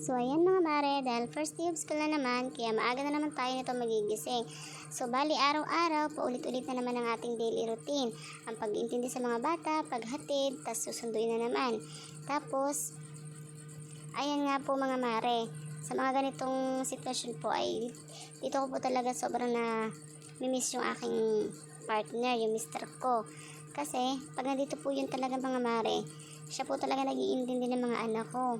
So, ayan mga mare, dahil first day of school na naman, kaya maaga na naman tayo nito magigising. So, bali araw-araw, paulit-ulit na naman ang ating daily routine. Ang pag-intindi sa mga bata, paghatid, tas susunduin na naman. Tapos, ayan nga po mga mare, sa mga ganitong sitwasyon po ay dito ko po talaga sobrang na mimiss yung aking partner, yung mister ko. Kasi, pag nandito po yun talaga mga mare, siya po talaga nag-iintindi ng mga anak ko.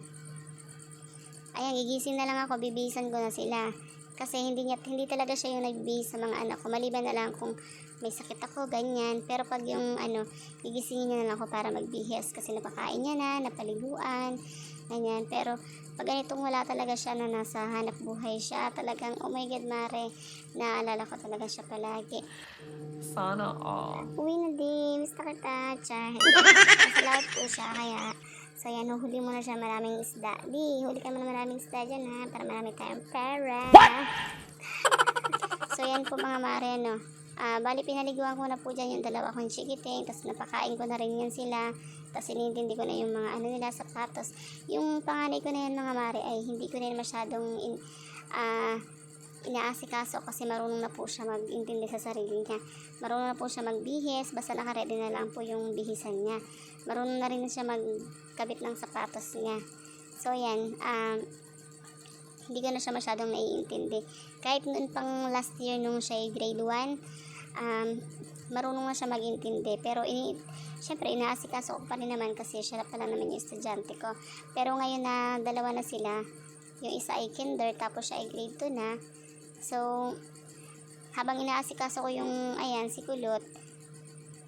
Ayan, gigising na lang ako, bibisan ko na sila. Kasi hindi niya hindi talaga siya yung nagbihis sa mga anak ko. Maliban na lang kung may sakit ako, ganyan. Pero pag yung ano, gigisingin niya na lang ako para magbihis kasi napakain niya na, napaliguan, ganyan. Pero pag ganitong wala talaga siya na nasa hanap buhay siya, talagang, oh my God, Mare, naalala ko talaga siya palagi. Sana all. Uwi na din, miss na kita. Nasa laot po siya, kaya, so yan, huli mo na siya maraming isda. Di, huli ka mo na maraming isda dyan ha, para marami tayong pera. so yan po mga mare, no. Ah, bali, pinaliguan ko na po dyan yung dalawa kong chikiting, tapos napakain ko na rin yan sila. Tapos inintindi ko na yung mga ano nila, sapatos. Yung panganay ko na yan mga mare, ay hindi ko na masyadong in, ah, inaasikaso kasi marunong na po siya mag-intindi sa sarili niya. Marunong na po siya magbihis, basta nakaredy na lang po yung bihisan niya. Marunong na rin siya magkabit ng sapatos niya. So, yan. Um, hindi ko na siya masyadong naiintindi. Kahit noon pang last year nung siya ay grade 1, um, marunong na siya mag-intindi. Pero, ini, syempre, inaasikaso ko pa rin naman kasi siya pala naman yung estudyante ko. Pero ngayon na dalawa na sila, yung isa ay kinder, tapos siya ay grade 2 na. So, habang inaasikaso ko yung, ayan, si Kulot,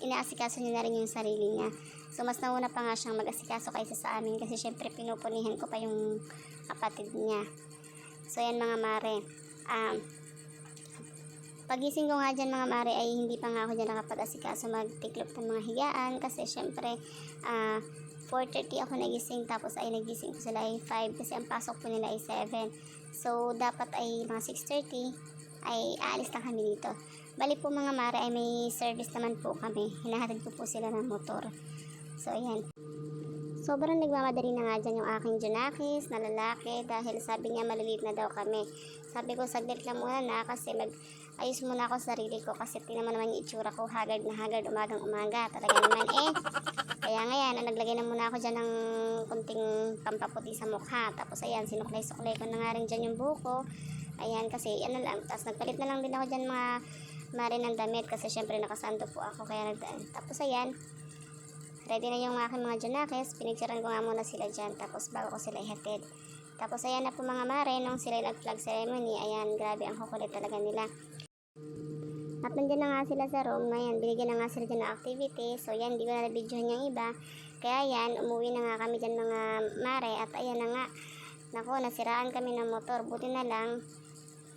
inaasikaso niya na rin yung sarili niya. So, mas nauna pa nga siyang mag-asikaso kaysa sa amin kasi syempre pinupunihan ko pa yung kapatid niya. So, yan mga mare. Um, pagising ko nga dyan mga mare ay hindi pa nga ako dyan nakapag-asikaso magtiklop ng mga higaan kasi syempre ah 4.30 ako nagising tapos ay nagising ko sila ay 5 kasi ang pasok po nila ay 7 so dapat ay mga 6.30 ay aalis na kami dito bali po mga mare ay may service naman po kami hinahatid ko po sila ng motor so ayan Sobrang nagmamadali na nga dyan yung aking Junakis na lalaki dahil sabi niya maliliit na daw kami. Sabi ko, saglit lang muna na kasi mag ayos muna ako sa sarili ko kasi tingnan naman yung itsura ko, haggard na haggard, umagang umaga. Talaga naman eh. Kaya ngayon, naglagay na muna ako dyan ng kunting pampaputi sa mukha. Tapos ayan, sinuklay-suklay ko na nga rin dyan yung buko. Ayan, kasi ano lang. Tapos nagpalit na lang din ako dyan mga mare ng damit kasi syempre nakasando po ako. Kaya nagdaan. Tapos ayan, ready na yung aking mga junakis. Pinicturean ko nga muna sila dyan. Tapos bago ko sila ihatid. Tapos ayan na po mga mare, nung sila nag-flag ceremony, ayan, grabe ang kukulit talaga nila. At nandiyan na nga sila sa room, ayan, binigyan na nga sila dyan ng activity. So yan, hindi ko na na-videohan yung iba. Kaya yan, umuwi na nga kami dyan mga mare. At ayan na nga, nako, nasiraan kami ng motor. Buti na lang,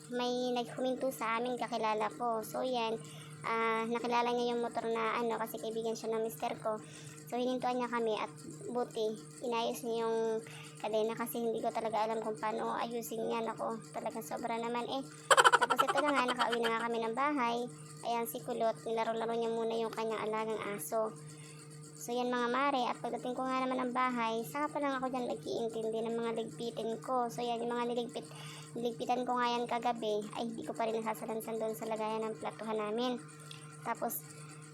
may naghuminto sa amin kakilala ko. So yan, ah, nakilala niya yung motor na ano, kasi kaibigan siya ng mister ko. So, hinintuan niya kami at buti, inayos niya yung kadena kasi hindi ko talaga alam kung paano ayusin yan ako. Talagang sobra naman eh. Ito na nga, nakauwi na nga kami ng bahay. Ayan si Kulot, nilaro-laro niya muna yung kanyang alagang aso. So yan mga mare, at pagdating ko nga naman ng bahay, saka pa lang ako dyan nag-iintindi ng mga ligpitin ko. So yan, yung mga niligpit, niligpitan ko nga yan kagabi, ay hindi ko pa rin nasasalansan doon sa lagayan ng platuhan namin. Tapos,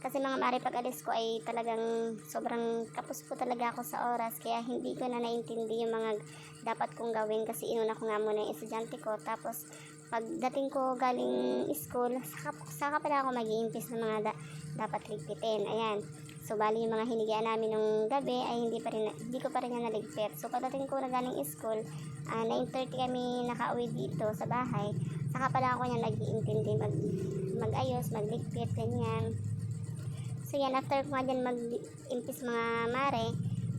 kasi mga mare pag alis ko ay talagang sobrang kapos po talaga ako sa oras kaya hindi ko na naintindi yung mga dapat kong gawin kasi inuna ko nga muna yung estudyante ko tapos pagdating ko galing school saka, saka pala ako mag ng mga da, dapat ligpitin. Ayan. So bali yung mga hinigaan namin nung gabi ay hindi pa rin hindi ko pa rin yan naligpit. So pagdating ko na galing school uh, 9.30 kami nakauwi dito sa bahay. Saka pala ako yan nag-iintindi mag, magayos magligpit ganyan. So yan, after ko nga dyan mag-impis mga mare,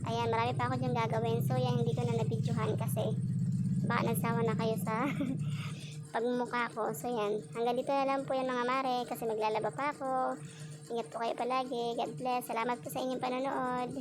ayan, marami pa ako dyan gagawin. So yan, hindi ko na nabidyohan kasi baka nagsawa na kayo sa pagmumukha ko. So yan, hanggang dito na lang po yan mga mare kasi maglalaba pa ako. Ingat po kayo palagi. God bless. Salamat po sa inyong panonood.